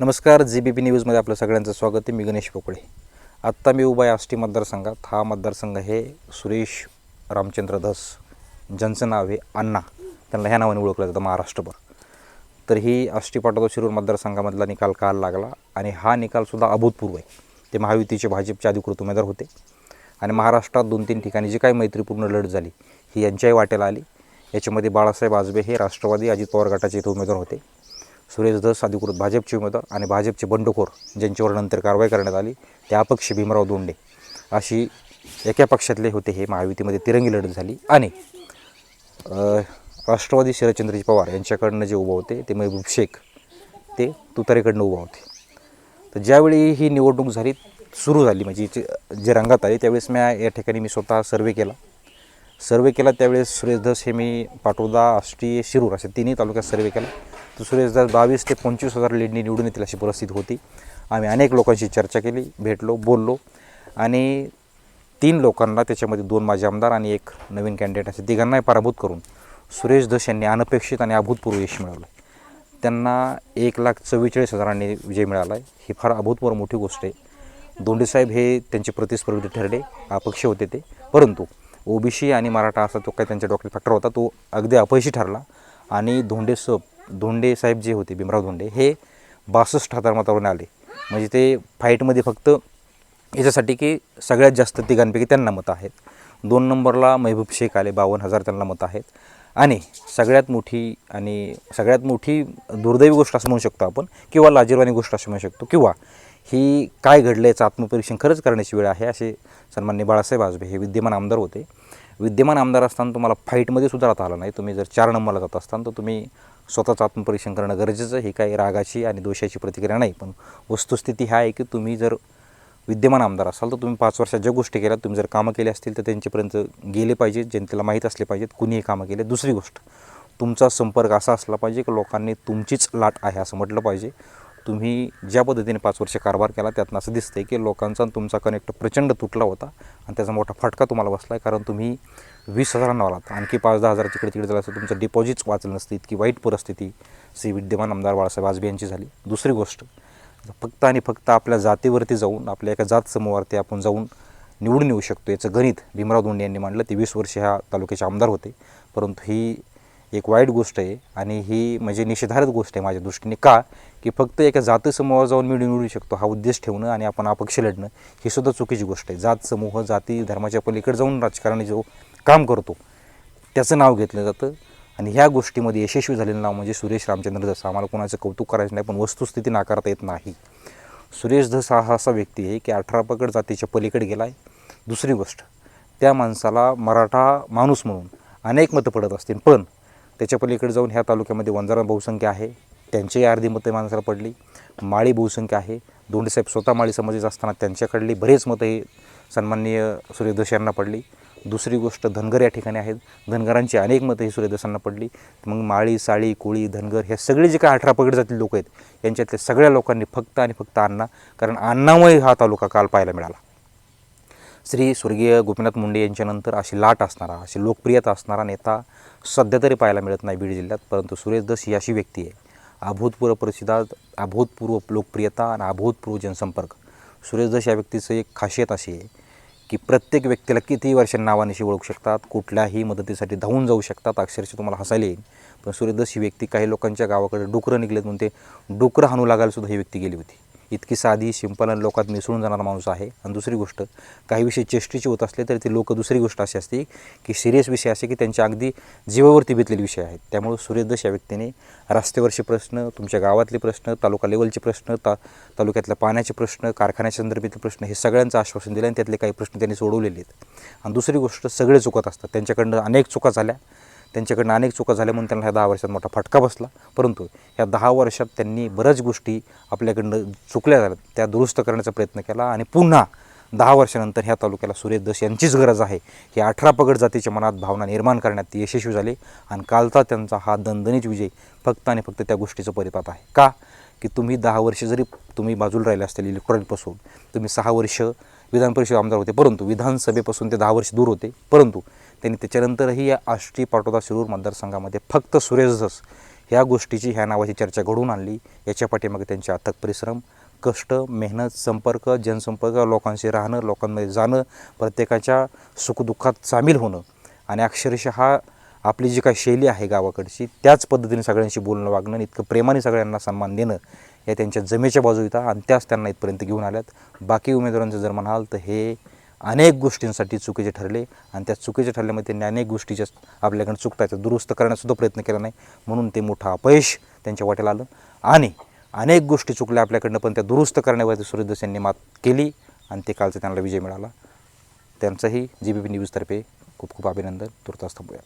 नमस्कार G B P न्यूजमध्ये आपलं सगळ्यांचं स्वागत आहे. मी गणेश पोकळे. आत्ता मी उभा आहे आष्टी मतदारसंघात. हा मतदारसंघ हे सुरेश रामचंद्र धस ज्यांचं नाव आहे अण्णा. त्यांना ह्या नावाने ओळखलं जातं महाराष्ट्रभर. तर ही आष्टी पाटोदा शिरूर मतदारसंघामधला निकाल काल लागला आणि हा निकालसुद्धा अभूतपूर्व आहे. ते महायुतीचे भाजपचे अधिकृत उमेदवार होते. आणि महाराष्ट्रात दोन तीन ठिकाणी जी काही मैत्रीपूर्ण लढत झाली ही यांच्याही वाटेला आली. याच्यामध्ये बाळासाहेब आजबे हे राष्ट्रवादी अजित पवार गटाचे इथे उमेदवार होते. सुरेश धस अधिकृत भाजपचे उमेदवार आणि भाजपचे बंडखोर ज्यांच्यावर नंतर कारवाई करण्यात आली ते अपक्ष भीमराव दोंडे अशी एका पक्षातले होते हे महायुतीमध्ये तिरंगी लढत झाली आणि राष्ट्रवादी शरदचंद्रजी पवार यांच्याकडनं जे उभं होते ते महबूब शेख ते तुतारेकडनं उभा होते. तर ज्यावेळी ही निवडणूक झाली सुरू झाली म्हणजे जे जे रंगात आली त्यावेळेस मी या ठिकाणी मी स्वतः सर्वे केला. सर्वे केला त्यावेळेस सुरेश धस हे मी पाटोदा आष्टी शिरूर असे तिन्ही तालुक्यात सर्वे केला. दुसरे सुरेश बावीस ते पंचवीस हजार लीडनी निवडून येतील अशी परिस्थिती होती. आम्ही अनेक लोकांशी चर्चा केली भेटलो बोललो आणि तीन लोकांना त्याच्यामध्ये दोन माझे आमदार आणि एक नवीन कॅन्डिडेट असे तिघांनाही पराभूत करून सुरेश धस यांनी अनपेक्षित आणि अभूतपूर्व यश मिळवलं त्यांना एक लाख चव्वेचाळीस हजारांनी विजय मिळाला आहे ही फार अभूतपूर्व मोठी गोष्ट आहे. दोंडेसाहेब हे त्यांचे प्रतिस्पर्धी ठरले अपक्ष होते ते. परंतु ओबीसी आणि मराठा असा तो काही त्यांच्या डॉक्टर फॅक्टर होता तो अगदी अपयशी ठरला आणि धोंडे धोंडे साहेब जे होते भीमराव धोंडे हे बासष्ट हजार मतावरून आले. म्हणजे ते फाईटमध्ये फक्त याच्यासाठी की सगळ्यात जास्त तिघांपैकी त्यांना मतं आहेत. दोन नंबरला महबूब शेख आले बावन्न हजार त्यांना मतं आहेत. आणि सगळ्यात मोठी आणि सगळ्यात मोठी दुर्दैवी गोष्ट असं म्हणू शकतो आपण किंवा लाजीरवाणी गोष्ट असं म्हणू शकतो किंवा ही काय घडलं याचं आत्मपरीक्षण खरंच करण्याची वेळ आहे असे सन्मान्य बाळासाहेब आजबे हे विद्यमान आमदार होते. विद्यमान आमदार असताना तुम्हाला फाईटमध्ये सुद्धा राहता आला नाही. तुम्ही जर चार नंबरला जात असताना तर तुम्ही स्वतःचं आत्मपरीक्षण करणं गरजेचं ही काही रागाची आणि दोषाची प्रतिक्रिया नाही पण वस्तुस्थिती ह्या आहे की तुम्ही जर विद्यमान आमदार असाल तर तुम्ही पाच वर्षात ज्या गोष्टी केल्या तुम्ही जर कामं केली असतील तर त्यांच्यापर्यंत गेले पाहिजेत जनतेला माहीत असले पाहिजेत कुणीही कामं केले. दुसरी गोष्ट तुमचा संपर्क असा असला पाहिजे की लोकांनी तुमचीच लाट आहे असं म्हटलं पाहिजे. तुम्ही ज्या पद्धतीने पाच वर्ष कारभार केला त्यातनं असं दिसतंय की लोकांचा तुमचा कनेक्ट प्रचंड तुटला होता आणि त्याचा मोठा फटका तुम्हाला बसला आहे कारण तुम्ही वीस हजारांना आलात. आणखी पाच दहा हजार तिकडे तिकडे झालं असं तुमचं डिपॉझिट्स वाचलं नसतं इतकी वाईट परिस्थिती श्री विद्यमान आमदार बाळासाहेब आजबे यांची झाली. दुसरी गोष्ट फक्त आणि फक्त आपल्या जातीवरती जाऊन आपल्या एका जात समूहावरती आपण जाऊन निवडून येऊ शकतो याचं गणित भीमराव धोंडे यांनी मांडलं. ते वीस वर्ष ह्या तालुक्याचे आमदार होते. परंतु ही एक वाईट गोष्ट आहे आणि ही म्हणजे निषेधार्थ गोष्ट आहे माझ्या दृष्टीने. का? की फक्त एका जात समूहावर जाऊन मिळून निवडू शकतो हा उद्देश ठेवणं आणि आपण अपक्ष लढणं ही सुद्धा चुकीची गोष्ट आहे. जात समूह जाती धर्माच्या पलीकडे जाऊन राजकारणी जो काम करतो त्याचं नाव घेतलं जातं. आणि ह्या गोष्टीमध्ये यशस्वी झालेलं नाव म्हणजे सुरेश रामचंद्र जसा. आम्हाला कोणाचं कौतुक करायचं नाही पण वस्तुस्थिती नाकारता येत नाही. सुरेश धसा हा असा व्यक्ती आहे की अठरा पकड जातीच्या पलीकडे गेला आहे दुसरी गोष्ट त्या माणसाला मराठा माणूस म्हणून अनेक मतं पडत असतील पण त्याच्या पलीकडे जाऊन ह्या तालुक्यामध्ये वंजारा बहुसंख्या आहे. त्यांचीही अर्धी मतं माणसाला पडली. माळी बहुसंख्या आहे. दोंडेसाहेब स्वतः माळी समाजाचे असताना त्यांच्याकडली बरेच मतं हे सन्माननीय सूर्यदस यांना पडली. दुसरी गोष्ट धनगर या ठिकाणी आहेत. धनगरांची अनेक मतं ही सूर्यदसांना पडली. मग माळी साळी कोळी धनगर हे सगळे जे काय अठरा पगड जातील लोक आहेत यांच्यातल्या सगळ्या लोकांनी फक्त आणि फक्त अण्णा कारण अण्णामुळे हा तालुका काल पाहायला मिळाला. श्री स्वर्गीय गोपीनाथ मुंडे यांच्यानंतर अशी लाट असणारा अशी लोकप्रियता असणारा नेता सध्या तरी पाहायला मिळत नाही बीड जिल्ह्यात परंतु सुरेश दस ही अशी व्यक्ती आहे. अभूतपूर्व प्रसिद्धात अभूतपूर्व लोकप्रियता आणि अभूतपूर्व जनसंपर्क. सुरेश दस या व्यक्तीचं एक खासियत अशी आहे की प्रत्येक व्यक्तीला कितीही वर्षांनी नावानिशी ओळखू शकतात कुठल्याही मदतीसाठी धावून जाऊ शकतात अक्षरशः तुम्हाला हसायला येईल. पण सूर्यदस ही व्यक्ती काही लोकांच्या गावाकडे डुकरं निघलेत म्हणून ते डुकरं हाणू लागायला सुद्धा ही व्यक्ती गेली होती. इतकी साधी सिंपल आणि लोकात मिसळून जाणारा माणूस आहे. आणि दुसरी गोष्ट काही विषय चेष्टीचे होत असले तरी ते लोक दुसरी गोष्ट अशी असते की सिरियस विषय असे की त्यांच्या अगदी जीवावरती बेतलेले विषय आहेत. त्यामुळं सूर्यदश या व्यक्तीने रस्त्यावरचे प्रश्न तुमच्या गावातले प्रश्न तालुका लेवलचे प्रश्न ता तालुक्यातल्या पाण्याचे प्रश्न कारखान्याच्या संदर्भातले प्रश्न हे सगळ्यांचं आश्वासन दिलं आणि त्यातले काही प्रश्न त्यांनी सोडवलेले आहेत. आणि दुसरी गोष्ट सगळे चुकत असतात. त्यांच्याकडनं अनेक चुका झाल्या. त्यांच्याकडनं अनेक चुका झाल्या म्हणून त्यांना ह्या दहा वर्षात मोठा फटका बसला. परंतु ह्या दहा वर्षात त्यांनी बऱ्याच गोष्टी आपल्याकडनं चुकल्या झाल्या त्या दुरुस्त करण्याचा प्रयत्न केला आणि पुन्हा दहा वर्षानंतर ह्या तालुक्याला सुरेश दस यांचीच गरज आहे. ही अठरा पगड जातीच्या मनात भावना निर्माण करण्यात ते यशस्वी झाले आणि कालचा त्यांचा हा दणदणीत विजय फक्त आणि फक्त त्या गोष्टीचं परिपात आहे. का? की तुम्ही दहा वर्ष जरी तुम्ही बाजूला राहिले असतील इलेक्ट्रॉनिकपासून तुम्ही सहा वर्ष विधान परिषद आमदार होते. परंतु विधानसभेपासून ते दहा वर्ष दूर होते. परंतु त्यांनी त्याच्यानंतरही या आष्टी पाटोदा शिरूर मतदारसंघामध्ये फक्त सुरेश धस ह्या गोष्टीची ह्या नावाची चर्चा घडवून आणली. याच्या पाठीमागे त्यांचे अथक परिश्रम कष्ट मेहनत संपर्क जनसंपर्क लोकांशी राहणं लोकांमध्ये जाणं प्रत्येकाच्या सुखदुःखात सामील होणं. आणि अक्षरशः आपली जी काही शैली आहे गावाकडची त्याच पद्धतीने सगळ्यांशी बोलणं वागणं इतकं प्रेमाने सगळ्यांना सन्मान देणं या त्यांच्या जमेच्या बाजू येतात आणि त्याच त्यांना इथपर्यंत घेऊन आल्यात. बाकी उमेदवारांचं जर म्हणाल तर हे अनेक गोष्टींसाठी चुकीचे ठरले आणि त्या चुकीचे ठरल्यामध्ये त्यांनी अनेक गोष्टीच्या आपल्याकडे चुकतायचं दुरुस्त करण्यासुद्धा प्रयत्न केला नाही. म्हणून ते मोठं अपयश त्यांच्या वाट्याला आलं आणि अनेक गोष्टी चुकल्या आपल्याकडनं पण त्या दुरुस्त करण्यावरती सूर्यदास यांनी मात केली आणि ते कालचा त्यांना विजय मिळाला. त्यांचंही जी बी पी न्यूजतर्फे खूप खूप अभिनंदन. तुर्तास थांबूया.